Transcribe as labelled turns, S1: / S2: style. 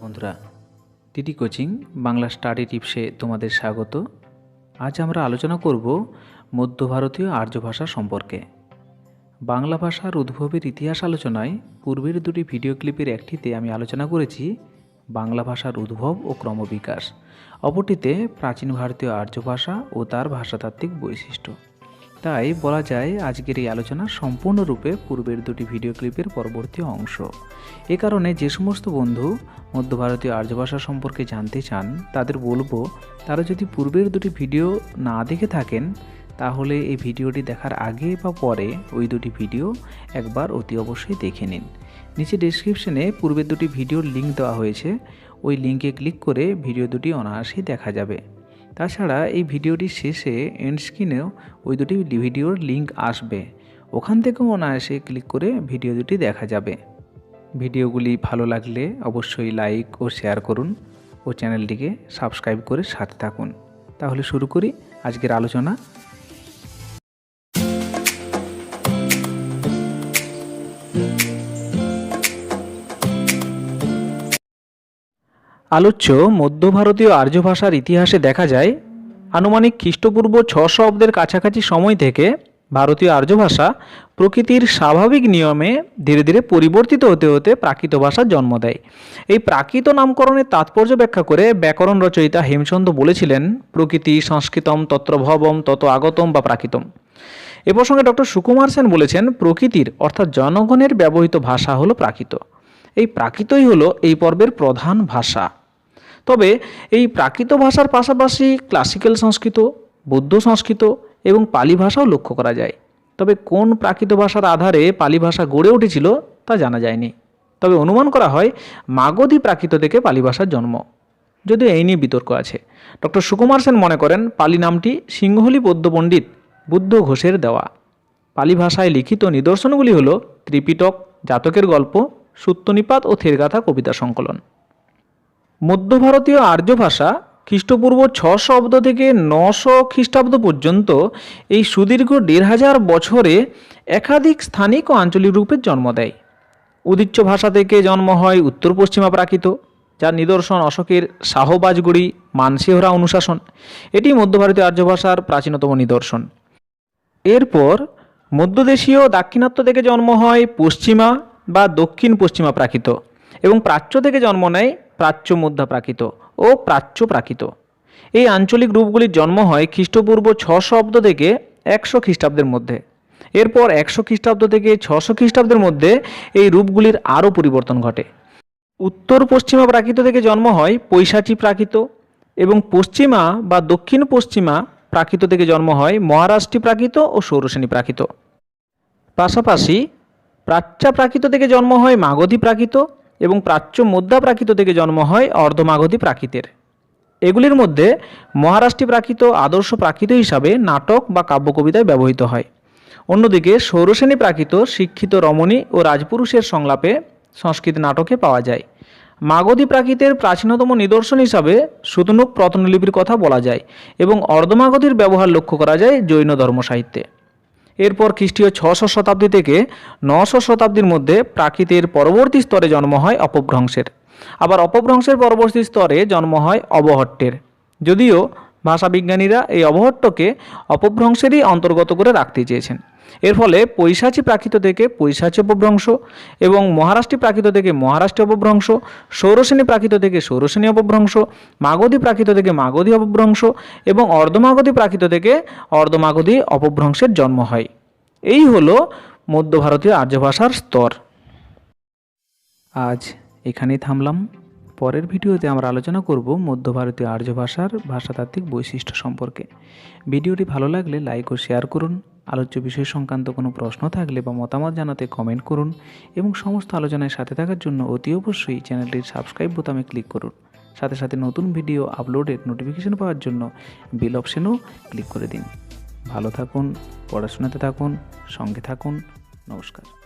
S1: বন্ধুরা। TT coaching Bangla study টিপসে তোমাদের স্বাগত। আজ আমরা আলোচনা করব মধ্য ভারতীয় আর্য ভাষা সম্পর্কে। বাংলা ভাষার উদ্ভবের ইতিহাস আলোচনায় পূর্বের দুটি ভিডিও ক্লিপের একটিতে আমি আলোচনা করেছি বাংলা ভাষার উদ্ভব ও ক্রমবিকাশ। অপরটিতে প্রাচীন ভারতীয় আর্য ভাষা ও তার ভাষাতাত্ত্বিক বৈশিষ্ট্য। তাই বলা যায় আজকের এই আলোচনা সম্পূর্ণরূপে পূর্বের দুটি ভিডিও ক্লিপের পরবর্তী অংশ। এ কারণে যে সমস্ত বন্ধু মধ্য ভারতীয় আর্য ভাষা সম্পর্কে জানতে চান, তাদের বলব, তারা যদি পূর্বের দুটি ভিডিও না দেখে থাকেন, তাহলে এই ভিডিওটি দেখার আগে বা পরে ওই দুটি ভিডিও একবার অতি অবশ্যই দেখে নিন। নিচে ডেসক্রিপশনে পূর্বের দুটি ভিডিওর লিঙ্ক দেওয়া হয়েছে। ওই লিঙ্কে ক্লিক করে ভিডিও দুটি অনায়াসেই দেখা যাবে। তাছাড়া এই ভিডিওটির শেষে এন্ড স্ক্রিনেও ওই দুটি ভিডিওর লিঙ্ক আসবে। ওখান থেকেও অনায়াসে ক্লিক করে ভিডিও দুটি দেখা যাবে। ভিডিওগুলি ভালো লাগলে অবশ্যই লাইক ও শেয়ার করুন ও চ্যানেলটিকে সাবস্ক্রাইব করে সাথে থাকুন। তাহলে শুরু করি আজকের আলোচনা। আলোচ্য মধ্য ভারতীয় আর্য ভাষার ইতিহাসে দেখা যায়, আনুমানিক খ্রিস্টপূর্ব ছশো অব্দের কাছাকাছি সময় থেকে ভারতীয় আর্য ভাষা প্রকৃতির স্বাভাবিক নিয়মে ধীরে ধীরে পরিবর্তিত হতে হতে প্রাকৃত ভাষার জন্ম দেয়। এই প্রাকৃত নামকরণের তাৎপর্য ব্যাখ্যা করে ব্যাকরণ রচয়িতা হেমচন্দ্র বলেছিলেন, প্রকৃতি, সংস্কৃতম তত্রভবম তত আগতম বা প্রাকৃতম। এ প্রসঙ্গে ডক্টর সুকুমার সেন বলেছেন, প্রকৃতির, অর্থাৎ জনগণের ব্যবহৃত ভাষা হলো প্রাকৃত। এই প্রাকৃতই হলো এই পর্বের প্রধান ভাষা। তবে এই প্রাকৃত ভাষার পাশাপাশি ক্লাসিক্যাল সংস্কৃত, বৌদ্ধ সংস্কৃত এবং পালি ভাষাও লক্ষ্য করা যায়। তবে কোন প্রাকৃত ভাষার আধারে পালি ভাষা গড়ে উঠেছিল তা জানা যায়নি। তবে অনুমান করা হয় মাগধী প্রাকৃত থেকে পালি ভাষার জন্ম। যদিও এই নিয়ে বিতর্ক আছে। ডক্টর সুকুমার সেন মনে করেন পালি নামটি সিংহলি বৌদ্ধ পণ্ডিত বুদ্ধ ঘোষের দেওয়া। পালি ভাষায় লিখিত নিদর্শনগুলি হল ত্রিপিটক, জাতকের গল্প সূত্রনিপাত ও থেরগাথা কবিতা সংকলন। মধ্য ভারতীয় আর্য ভাষা খ্রিস্টপূর্ব ছশো অব্দ থেকে নশো খ্রিস্টাব্দ পর্যন্ত এই সুদীর্ঘ দেড় হাজার বছরে একাধিক স্থানিক ও আঞ্চলিক রূপের জন্ম দেয়। উদিচ্য ভাষা থেকে জন্ম হয় উত্তর পশ্চিমা প্রাকৃত, যার নিদর্শন অশোকের শাহবাজগুড়ি মানসিহরা অনুশাসন। এটি মধ্য ভারতীয় আর্য ভাষার প্রাচীনতম নিদর্শন। এরপর মধ্যদেশীয় দাক্ষিণাত্য থেকে জন্ম হয় পশ্চিমা বা দক্ষিণ পশ্চিমা প্রাকৃত এবং প্রাচ্য থেকে জন্ম নেয় প্রাচ্য মধ্যা প্রাকৃত ও প্রাচ্য প্রাকৃত। এই আঞ্চলিক রূপগুলির জন্ম হয় খ্রিস্টপূর্ব ছশো অব্দ থেকে একশো খ্রিস্টাব্দের মধ্যে। এরপর একশো খ্রিস্টাব্দ থেকে ছশো খ্রিস্টাব্দের মধ্যে এই রূপগুলির আরও পরিবর্তন ঘটে। উত্তর পশ্চিমা প্রাকৃত থেকে জন্ম হয় পৈশাচী প্রাকৃত এবং পশ্চিমা বা দক্ষিণ পশ্চিমা প্রাকৃত থেকে জন্ম হয় মহারাষ্ট্রী প্রাকৃত ও সৌরসেনী প্রাকৃত। পাশাপাশি প্রাচ্যা প্রাকৃত থেকে জন্ম হয় মাগধী প্রাকৃত এবং প্রাচ্য মধ্যা প্রাকৃত থেকে জন্ম হয় অর্ধমাগধী প্রাকৃতের। এগুলির মধ্যে মহারাষ্ট্রী প্রাকৃত, আদর্শ প্রাকৃত হিসাবে নাটক বা কাব্যকবিতায় ব্যবহৃত হয়। অন্যদিকে সৌরসেনী প্রাকৃত, শিক্ষিত রমণী ও রাজপুরুষের সংলাপে সংস্কৃত নাটকে পাওয়া যায়। মাগধী প্রাকৃতের প্রাচীনতম নিদর্শন হিসাবে সুতনুক প্রত্নলিপির কথা বলা যায় এবং অর্ধমাগধীর ব্যবহার লক্ষ্য করা যায় জৈন ধর্ম সাহিত্যে। এরপর খ্রিস্টীয় ছশো শতাব্দী থেকে নশো শতাব্দীর মধ্যে প্রাকৃতের পরবর্তী স্তরে জন্ম হয় অপভ্রংশের। আবার অপভ্রংশের পরবর্তী স্তরে জন্ম হয় অবহট্টের। যদিও ভাষাবিজ্ঞানীরা এই অবহট্টকে অপভ্রংশেরই অন্তর্গত করে রাখতে চেয়েছেন। এর ফলে পৈশাচী প্রাকৃত থেকে পৈশাচী অপভ্রংশ এবং মহারাষ্ট্রী প্রাকৃত থেকে মহারাষ্ট্র অপভ্রংশ সৌরসেনী প্রাকৃত থেকে সৌরসেনী অপভ্রংশ, মাগধী প্রাকৃত থেকে মাগধী অপভ্রংশ এবং অর্ধমাগধী প্রাকৃত থেকে অর্ধমাগধী অপভ্রংশের জন্ম হয়। এই হলো মধ্য ভারতীয় আর্য ভাষার স্তর। আজ এখানেই থামলাম। পরের ভিডিওতে আমরা আলোচনা করব মধ্য ভারতীয় আর্য ভাষার ভাষাতাত্ত্বিক বৈশিষ্ট্য সম্পর্কে। ভিডিওটি ভালো লাগলে লাইক ও শেয়ার করুন, আলোচ্য বিষয় সংক্রান্ত কোনো প্রশ্ন থাকলে বা মতামত জানাতে কমেন্ট করুন এবং সমস্ত আলোচনায় সাথে থাকার জন্য অতি অবশ্যই চ্যানেলটির সাবস্ক্রাইব বোতামে ক্লিক করুন। সাথে সাথে নতুন ভিডিও আপলোডের নোটিফিকেশন পাওয়ার জন্য বিল অপশনেও ক্লিক করে দিন। ভালো থাকুন, পড়াশোনাতে থাকুন, সঙ্গে থাকুন। নমস্কার।